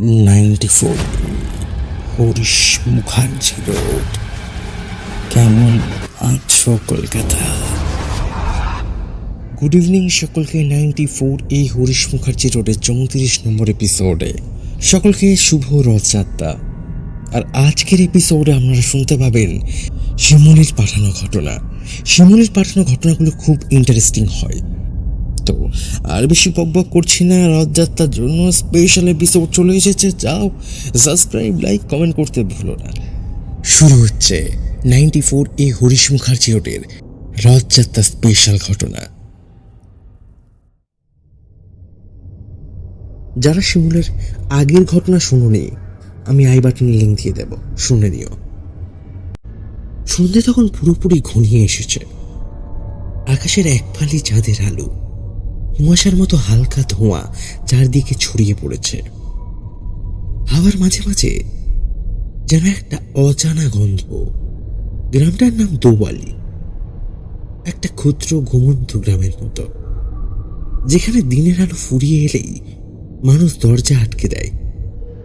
Ninety four. Harish Mukherjee road. কেমন আছো Kolkata? Good evening সকলকে, নাইনটি ফোর এই হরিশ মুখার্জি রোডের চৌত্রিশ নম্বর এপিসোডে সকলকে শুভ রথযাত্রা। আর আজকের এপিসোডে আপনারা শুনতে পাবেন শিমুলির পাঠানো ঘটনা। শিমুলির পাঠানো ঘটনাগুলো খুব ইন্টারেস্টিং হয়। তো আর বেশি বকবক করছি না, রথযাত্রার জন্য স্পেশাল এপিসোড চলে এসেছে, যাও সাবস্ক্রাইব লাইক কমেন্ট করতে ভুলো না। শুরু হচ্ছে নাইনটি ফোর এ হরিশ মুখার্জি রোডের রথযাত্রা স্পেশাল ঘটনা। যারা শিমুলের আগের ঘটনা শুনুনি, আমি আই বাটনে লিঙ্ক দিয়ে দেব, শুনে নিও। সন্ধে তখন পুরোপুরি ঘনিয়ে এসেছে। আকাশের এক ফালি চাঁদের আলো কুয়াশার মতো হালকা ধোঁয়া চারদিকে ছড়িয়ে পড়েছে। হাওয়ার মাঝে মাঝে যেন একটা অজানা গন্ধ। গ্রামটার নাম দোবালি। একটা ক্ষুদ্র ঘুমন্ত গ্রামের মতো। যেখানে দিনের আলো ফুরিয়ে এলেই মানুষ দরজা আটকে দেয়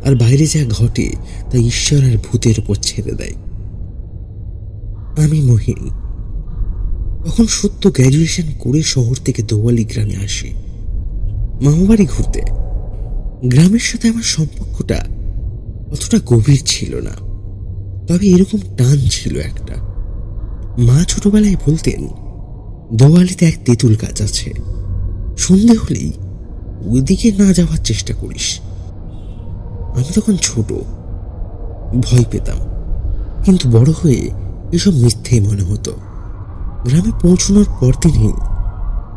আর বাইরে যা ঘটে তা ঈশ্বর আর ভূতের উপর ছেড়ে দেয়। আমি মহিন তখন সত্য গ্র্যাজুয়েশন করে শহর থেকে দোয়ালি গ্রামে আসি। মামাবাড়ি ঘুরতে। গ্রামের সাথে আমার সম্পর্কটা অতটা গভীর ছিল না, তবে এরকম টান ছিল একটা। মা ছোটবেলায় বলতেন দোয়ালিতে এক তেঁতুল গাছ আছে, সন্ধে হলেই ওইদিকে না যাওয়ার চেষ্টা করিস। আমি তখন ছোট, ভয় পেতাম, কিন্তু বড় হয়ে এসব মিথ্যেই মনে হতো। গ্রামে পৌঁছানোর পরদিনই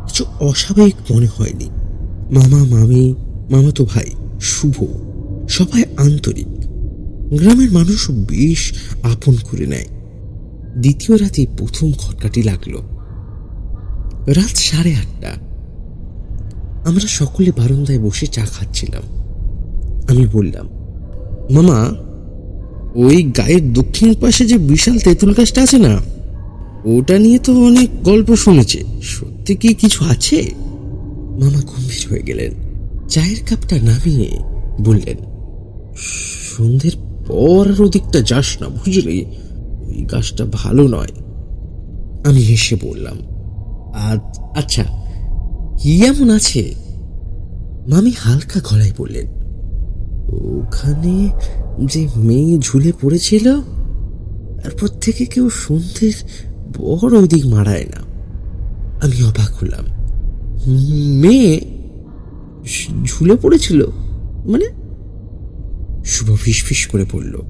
কিছু অস্বাভাবিক মনে হয়নি। মামা, মামি মামাতো ভাই, শুভ, সবাই আন্তরিক। গ্রামের মানুষ বেশ আপন করে নেয়। দ্বিতীয় রাতে প্রথম খটকাটি লাগল। রাত সাড়ে আটটা। আমরা সকলে বারান্দায় বসে চা খাচ্ছিলাম। আমি বললাম, মামা, ওই গায়ের দক্ষিণ পাশে যে বিশাল তেঁতুল গাছটা আছে না ওটা নিয়ে তো অনেক গল্প শুনেছে। সত্যি কি কিছু আছে? মামা গম্ভীর হয়ে গেলেন। চায়ের কাপটা নামিয়ে বললেন, সন্ধ্যের পর আর ওদিকটা যাস না, বুঝলি? ওই গাছটা ভালো নয়। আমি হেসে বললাম "আ- আচ্ছা কি এমন আছে? মামি হালকা গলায় বললেন, ওখানে যে মেয়ে ঝুলে পড়েছিল, তারপর থেকে কেউ সন্ধ্যের বড় ওদিক মারায় না। আমি অবাক হলাম। "হুম, মেয়ে ঝুলে পড়েছিল মানে শুভ ফিস করে পড়ল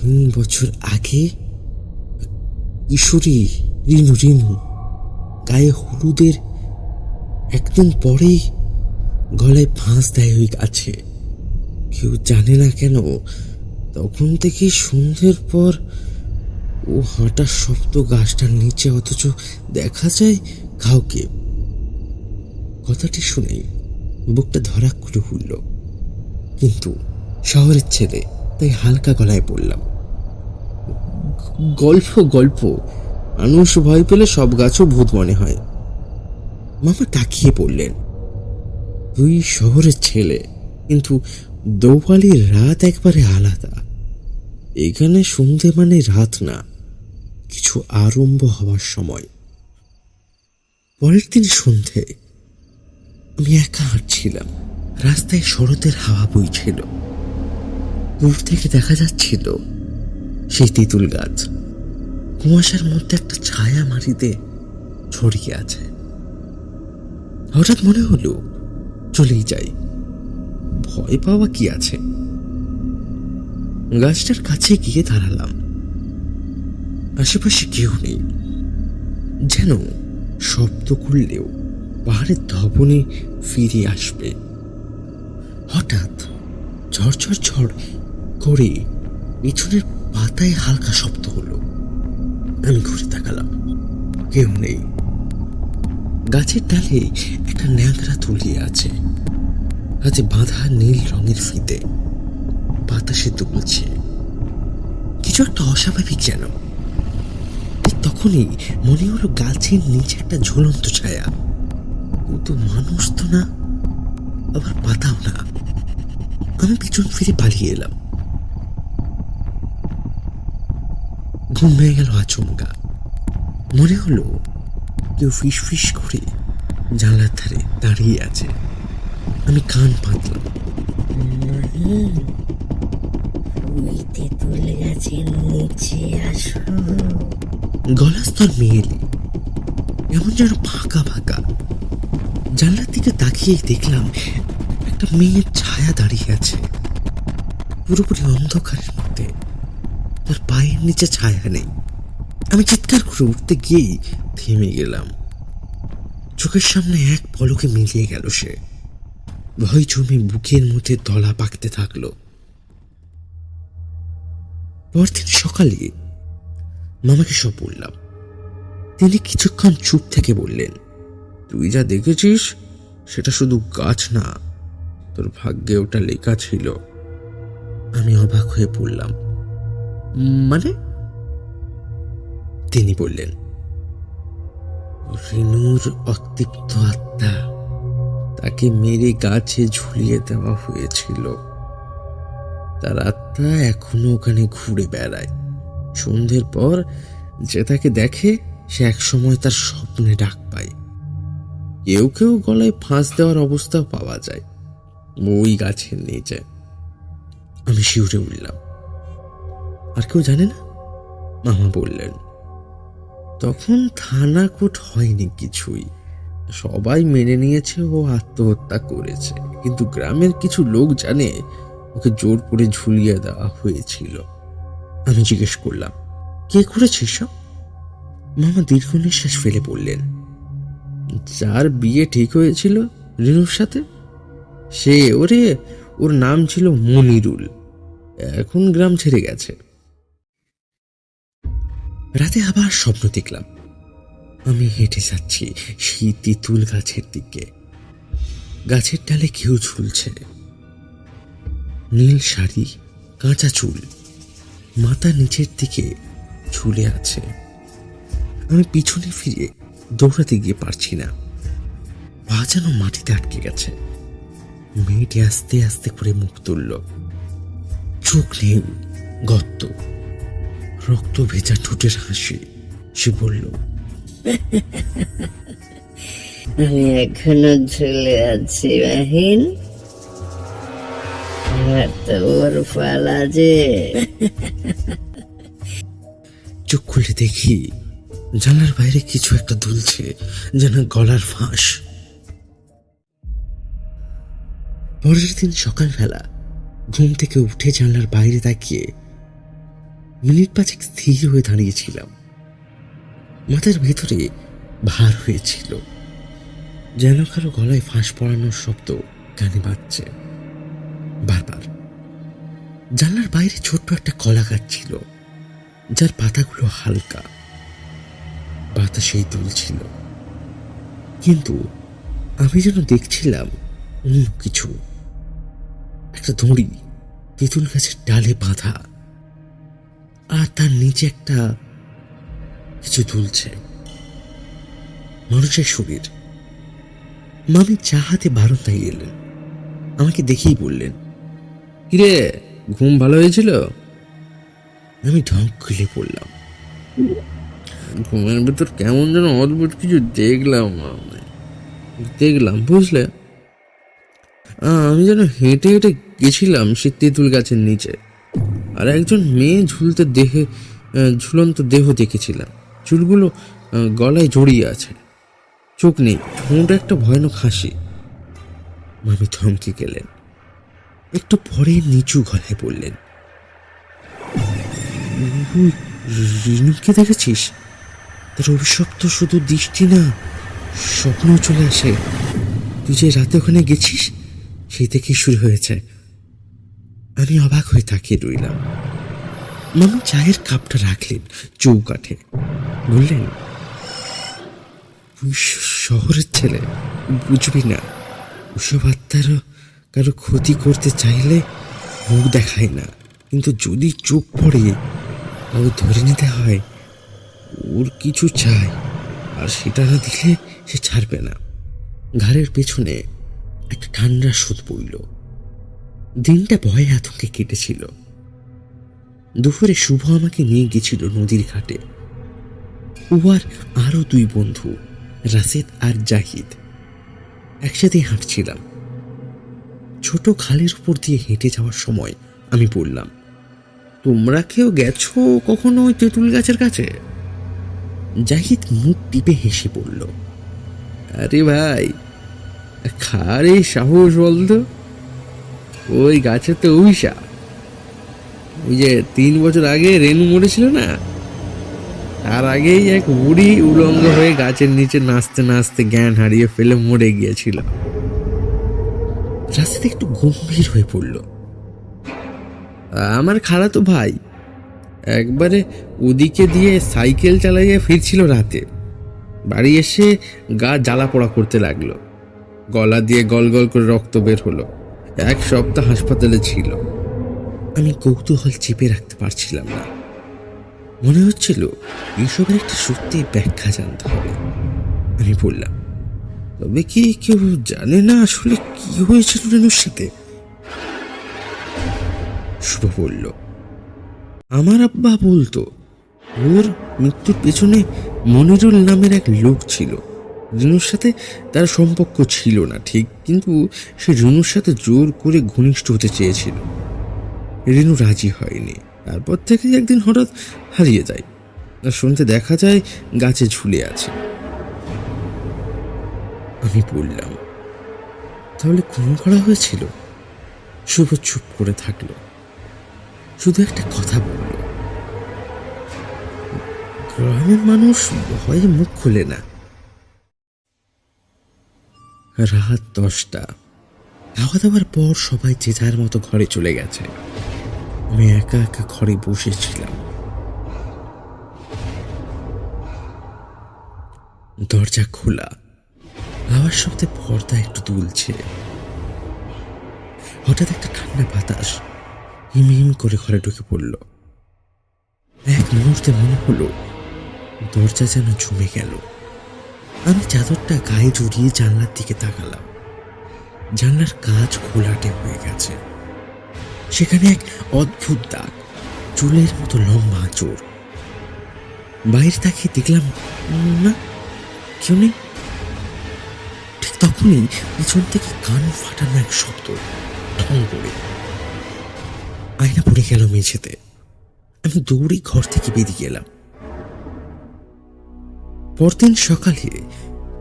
তিন বছর আগে কিশোরী রিনু রিনু গায়ে হলুদের একদিন পরেই গলায় ফাঁস দেয় ওই গাছে। কেউ জানে না কেন তখন থেকে সন্ধ্যের পর ও হাঁটার শব্দ গাছটার নিচে অথচ দেখা যায় কাউকে। কথাটি শুনেই বুকটা ধরা করে উঠল। কিন্তু শহরের ছেলে, তাই হালকা গলায় বললাম, গল্প গল্প। মানুষ ভয় পেলে সব গাছও ভূত মনে হয়। মামা তাকিয়ে পড়লেন। তুই শহরের ছেলে, কিন্তু দৌপালির রাত একবারে আলাদা। এখানে সন্ধে মানে রাত না। কিছু আরম্ভ হওয়ার সময়। পরের দিন সন্ধে, আমি একা হাঁটছিলাম। রাস্তায় শরতের হাওয়া বইছিল। দূর থেকে দেখা যাচ্ছিল সেই তেঁতুল গাছ। কুয়াশার মধ্যে একটা ছায়া মাটিতে ছড়িয়ে আছে। হঠাৎ মনে হলো, চলেই যাই। ভয় পাওয়া কি আছে? গাছটার কাছে গিয়ে দাঁড়ালাম। আশেপাশে কেউ নেই। যেন শব্দ করলেও পাহাড়ের ধবনে ফিরে আসবে। হঠাৎ ঝরঝর ঝড় করে পিছনের পাতায় হালকা শব্দ হলো। আমি ঘুরে তাকালাম। কেউ নেই। গাছের ডালে একটা ন্যাংরা তুলিয়ে আছে। হাতে বাঁধা নীল রঙের ফিতে। বাতাসে দুলছে। কিছু একটা অস্বাভাবিক যেন। তখনই মনে হলো গাছের নিচে একটা ঝুলন্ত ছায়া। কিন্তু মানুষ তো না, আবার পাতাও না। আমি পিছন ফিরে পালিয়ে এলাম। ঘুম হয়ে গেল আচমকা। মনে হলো কেউ ফিস ফিস করে জানলার ধারে দাঁড়িয়ে আছে। আমি কান পাতলাম। ওই তেঁতুল গাছের নিচে আসো। গলা স্তর মেয়েলি এমন যেন ফাঁকা ফাঁকা। জানলার দিকে তাকিয়ে দেখলাম একটা মেয়ের ছায়া দাঁড়িয়ে আছে। পুরোপুরি অন্ধকারের মধ্যে। তার পায়ের নিচে ছায়া নেই। আমি চিৎকার করে উঠতে গিয়েই থেমে গেলাম। চোখের সামনে এক পলকে মিলিয়ে গেল সে। ভয় জমে বুকের মধ্যে দলা পাকতে থাকল। পরদিন সকালে মামাকে সব বললাম। তিনি কিছুক্ষণ চুপ থেকে বললেন, তুই যা দেখেছিস, সেটা শুধু গাছ না, তোর ভাগ্যে ওটা লেখা ছিল। আমি অবাক হয়ে পড়লাম মানে? তিনি বললেন, রিনুর অতিপ্ত আত্মা, তাকে মেরে গাছে ঝুলিয়ে দেওয়া হয়েছিল। তার আত্মা এখনও ওখানে ঘুরে বেড়ায়। সন্ধ্যের পর যে তাকে দেখে, সে একসময় তার স্বপ্নে ডাক পায়। কেউ কেউ গলায় ফাঁস দেওয়ার অবস্থাও পাওয়া যায়, ওই গাছের নিচে। আমি শিউরে উঠলাম। আর কেউ জানে না? মামা বললেন। তখন থানা কোট হয়নি কিছুই। সবাই মেনে নিয়েছে ও আত্মহত্যা করেছে। কিন্তু গ্রামের কিছু লোক জানে, ওকে জোর করে ঝুলিয়ে দেওয়া হয়েছিল। আমি জিজ্ঞেস করলাম, কে করেছে সব মামা দীর্ঘ নিঃশ্বাস ফেলে পড়লেন যার বিয়ে ঠিক হয়েছিল রিনুর সাথে? সে ওরে, ওর নাম ছিল মনিরুল। এখন গ্রাম ছেড়ে গেছে। রাতে আবার স্বপ্ন দেখলাম। আমি হেঁটে যাচ্ছি সেই তেঁতুল গাছের দিকে। গাছের ডালে কেউ ঝুলছে। নীল শাড়ি, কাঁচা চুল। মাথা নিচের দিকে ঝুলে আছে। আমি পিছনে ফিরে দৌড়াতে গিয়ে পারছি না। পা যেন মাটিতে আটকে গেছে। মেয়েটি আস্তে আস্তে করে মুখ তুলল। চোখ নেই, গর্ত। রক্ত ভেজা ঠোঁটের হাসি। সে বলল, আমি এখনও ঝুলে আছি বাহিন এবার তো ওর পালা যে। চোখ খুলে দেখি, জানলার বাইরে কিছু একটা দুলছে, যেন গলার ফাঁস। পরের দিন সকালবেলা ঘুম থেকে উঠে জানলার বাইরে তাকিয়ে মিনিট পাঁচেক স্থির হয়ে দাঁড়িয়েছিলাম। মাথার ভেতরে ভার হয়েছিল, যেন কারও গলায় ফাঁস পড়ানোর শব্দ কানে বাজছে। বারবার জানলার বাইরে ছোট্ট একটা কলা গাছ ছিল, যার পাতাগুলো হালকা। বাতাসেই দুলছিল কিন্তু আমি যেন দেখছিলাম অন্য কিছু। একটা দড়ি, তেঁতুল গাছের ডালে বাঁধা। আর তার নিচে একটা কিছু দুলছে মানুষের শরীর। মামি চা হাতে বারন্দায় এলেন। আমাকে দেখেই বললেন কিরে ঘুম ভালো হয়েছিল? আমি ঢং খুলে পড়লাম। ঘুমের ভেতর কেমন যেন অদ্ভুত কিছু দেখলাম আমি। দেখলাম বুঝলে? আমি যেন হেঁটে হেঁটে গেছিলাম সে তেঁতুল গাছের নিচে। আর একজন মেয়ে ঝুলতে দেহে ঝুলন্ত দেহ দেখেছিলাম। চুলগুলো গলায় জড়িয়ে আছে। চোখ নেই ঠোঁট একটা ভয়ানক হাসি। মামি থমকে গেলেন। একটু পরে নিচু গলায় বললেন রিনুকে দেখেছিস? তার অভিশপ্ত শুধু দৃষ্টি না স্বপ্ন চলে আসে। তুই যে রাতে ওখানে গেছিস, সেই থেকেই শুরু হয়েছে। আমি অবাক হয়ে তাকিয়ে রইলাম। মামা চায়ের কাপটা রাখলেন চৌকাঠে। বললেন শহরের ছেলে, বুঝবি না, ওসব আত্মারও কারও ক্ষতি করতে চাইলে মুখ দেখায় না। কিন্তু যদি চোখ পড়ে তাও ধরে নিতে হয়, ওর কিছু চাই, আর সেটা না দিলে সে ছাড়বে না। ঘাড়ের পেছনে একটা ঠান্ডা সুদ পড়ল। দিনটা ভয়ে আতঙ্কে কেটেছিল। দুপুরে শুভ আমাকে নিয়ে গেছিল নদীর ঘাটে। উহার আরও দুই বন্ধু, রাশেদ আর জাহিদ। একসাথে হাঁটছিলাম। ছোট খালের উপর দিয়ে হেঁটে যাওয়ার সময় আমি বললাম, তোমরা কেউ গেছো কখনো ওই তেঁতুল গাছের কাছে? জাহিদ মুখ টিপে হেসে বলল, আরে ভাই, খারে সাহস বলতো? ওই গাছে তো অভিশাপ ওই যে তিন বছর আগে রেনু মরেছিল না? তার আগেই এক বুড়ি উলঙ্গ হয়ে গাছের নিচে নাচতে নাচতে জ্ঞান হারিয়ে ফেলে মরে গিয়েছিল। রাস্তাতে একটু গম্ভীর হয়ে পড়ল। আমার খালা তো ভাই একবারে ওদিকে দিয়ে সাইকেল চালাইয়ে ফিরছিল রাতে। বাড়ি এসে গা জ্বালা পোড়া করতে লাগল। গলা দিয়ে গল গল করে রক্ত বের হলো। এক সপ্তাহ হাসপাতালে ছিল। আমি কৌতূহল চেপে রাখতে পারছিলাম না। মনে হচ্ছিল এসবের একটা সত্যি ব্যাখ্যা জানতে হবে। আমি বললাম তবে কি কেউ জানে না আসলে কি হয়েছিল রেনুর সাথে? শুভ বলল, আমার আব্বা বলতো, ওর মৃত্যুর পেছনে মনিরুল নামের এক লোক ছিল। রেনুর সাথে তার সম্পর্ক ছিল না, ঠিক, কিন্তু সে রেনুর সাথে জোর করে ঘনিষ্ঠ হতে চেয়েছিল। রেনু রাজি হয়নি। তারপর থেকে একদিন হঠাৎ হারিয়ে যায়। আর শুনতে দেখা যায় গাছে ঝুলে আছে। আমি বললাম, তাহলে খুন করা হয়েছিল? শুভ চুপ করে থাকল। শুধু একটা কথা বলল। গ্রামের মানুষ ভয়ে মুখ খুলে না। রাত দশটা। খাওয়া দাওয়ার পর সবাই যে যার মতো ঘরে চলে গেছে। আমি একা একা ঘরে বসেছিলাম। দরজা খোলা। আওয়াজ শব্দে পর্দা একটু দুলছে। হঠাৎ একটা ঠান্ডা বাতাস হিম হিম করে ঘরে ঢুকে পড়ল। এক মুহূর্তে মনে হলো, দরজা যেন জমে গেল। আমি চাদরটা গায়ে জড়িয়ে জানলার দিকে তাকালাম। জানলার কাজ খোলাটে হয়ে গেছে। সেখানে এক অদ্ভুত দাগ, চুলের মতো লম্বা চোর বাইরে তাকিয়ে দেখলাম, না, কেউ নেই। তখনই পিছন থেকে কান ফাটানো এক শব্দ ঠং করে। আয়না পড়ে গেল মেঝেতে। আমি দৌড়ে ঘর থেকে বেরিয়ে গেলাম পরদিন সকালে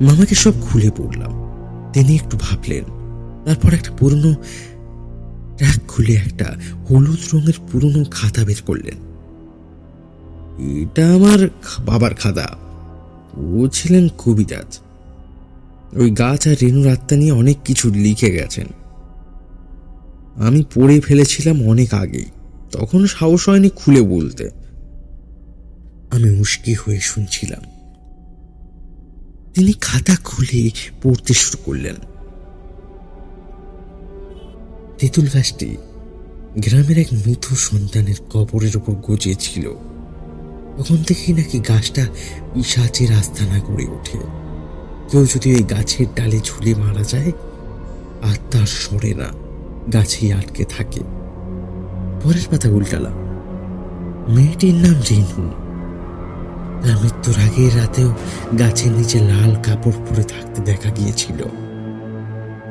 মামাকে সব খুলে পড়লাম তিনি একটু ভাবলেন, তারপর একটা পুরনো র্যাক খুলে একটা হলুদ রঙের পুরনো খাতা বের করলেন। এটা আমার বাবার খাতা। ও ছিলেন কবিরাজ। ওই গাছ আর রেণুর আত্মা নিয়ে অনেক কিছু লিখে গেছেন। আমি পড়ে ফেলেছিলাম অনেক আগেই। তখন সাহস হয়নি খুলে বলতে। আমি উস্কি হয়ে শুনছিলাম। তিনি খাতা খুলে পড়তে শুরু করলেন। তেঁতুল গাছটি গ্রামের এক মৃত সন্তানের কবরের উপর গজিয়েছিল। তখন থেকেই নাকি গাছটা পিসাচের আস্তানা গড়ে ওঠে। কেউ যদি ওই গাছের ডালে ঝুলে মারা যায় আর তার সরে না গাছেই আটকে থাকে। পরের পাতা উল্টালাম। মেয়েটির নাম রেনু তার মৃত্যুর আগের রাতেও গাছের নিচে লাল কাপড় পরে থাকতে দেখা গিয়েছিল।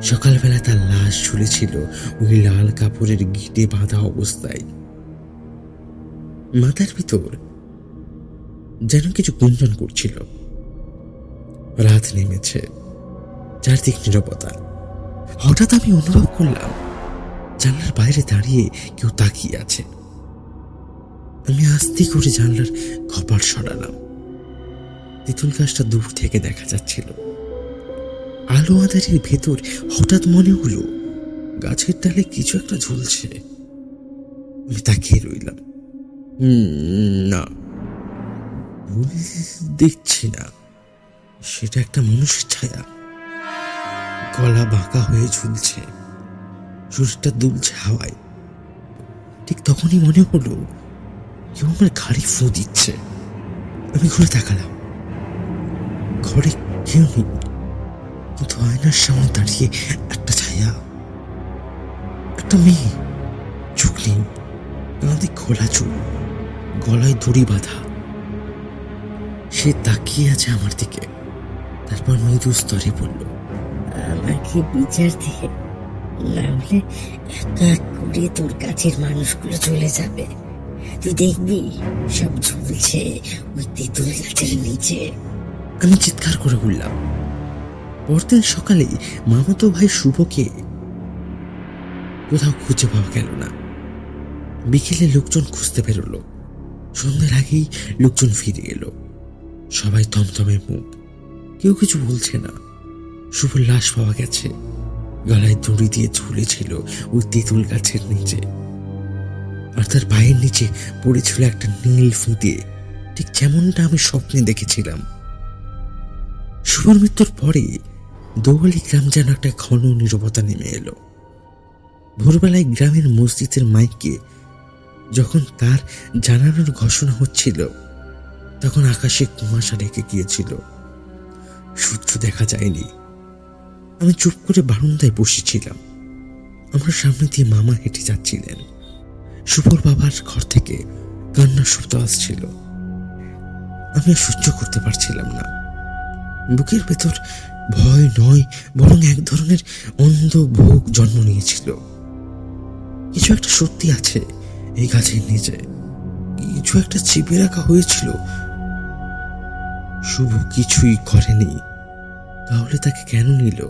সকালবেলা তার লাশ ঝুলেছিল ওই লাল কাপড়ের গিটে বাঁধা অবস্থায়। মাথার ভিতর যেন কিছু গুঞ্জন করছিল। রাত নেমেছে। চারদিক নিরবতা। হঠাৎ আমি অনুভব করলাম, জানলার বাইরে দাঁড়িয়ে কেউ তাকিয়ে আছে। আমি আস্তে করে জানলার কপাট সরালাম। তেঁতুল গাছটা দূর থেকে দেখা যাচ্ছিল। আলো আধারের ভেতর হঠাৎ মনে হলো, গাছের ডালে কিছু একটা ঝুলছে। আমি তাকিয়ে রইলাম। না। ভুল দেখছি না। সেটা একটা মানুষের ছায়া। গলা বাঁকা হয়ে ঝুলছে। শরীরটা দুলছে হাওয়ায়। ঠিক তখনই মনে হলো, কেউ আমার ঘাড়ি ফু দিচ্ছে। আমি ঘুরে তাকালাম। ঘরে কেউ নেই। কিন্তু আয়নার সামনে দাঁড়িয়ে একটা ছায়া। একটা মেয়ে চোখ নেই কাঁধে খোলা চুল, গলায় দড়ি বাঁধা। সে তাকিয়ে আছে আমার দিকে। তারপর মৃদু স্তরে বলল আমাকে বিচার দিয়ে না হলে এক এক করে তোর কাছের মানুষগুলো চলে যাবে। তুই দেখবি সব ঝুলছে ওই তেঁতুল গাছের নিচে। আমি চিৎকার করে উঠলাম পরদিন সকালে মামাতো ভাই শুভকে কোথাও খুঁজে পাওয়া গেল না। বিকেলে লোকজন খুঁজতে বেরোলো। সন্ধ্যার আগেই লোকজন ফিরে এলো। সবাই থমথমে মুখ কেউ কিছু বলছে না। শুভর লাশ পাওয়া গেছে। গলায় দড়ি দিয়ে ঝুলেছিল ওই তেঁতুল গাছের নিচে। আর তার পায়ের নিচে পড়েছিল একটা নীল ফিতে ঠিক যেমনটা আমি স্বপ্নে দেখেছিলাম। শুভর মৃত্যুর পরে দোয়ালি গ্রাম যেন একটা ঘন নীরবতা নেমে এলো। ভোরবেলায় গ্রামের মসজিদের মাইকে যখন তার জানানোর ঘোষণা হচ্ছিল, তখন আকাশে কুয়াশা ঢেকে গিয়েছিল। সূর্য দেখা যায়নি। আমি চুপ করে বারান্দায় বসেছিলাম। আমার সামনে দিয়ে মামা হেঁটে যাচ্ছিলেন। সুপর বাবার ঘর থেকে কান্নার শব্দ আসছিল। আমি সহ্য করতে পারছিলাম না। বুকের ভেতর ভয় নয়, বরং এক ধরনের অন্ধ ভোগ জন্ম নিয়েছিল। কিছু একটা সত্যি আছে এই গাছের নিচে। কিছু একটা চিপে রাখা হয়েছিল। শুভ কিছুই করেনি। তাহলে তাকে কেন নিল?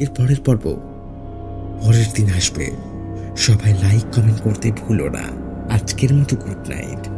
এর পরের পর্ব পরের দিন আসবে। সবাই লাইক কমেন্ট করতে ভুলো না। আজকের মতো গুড নাইট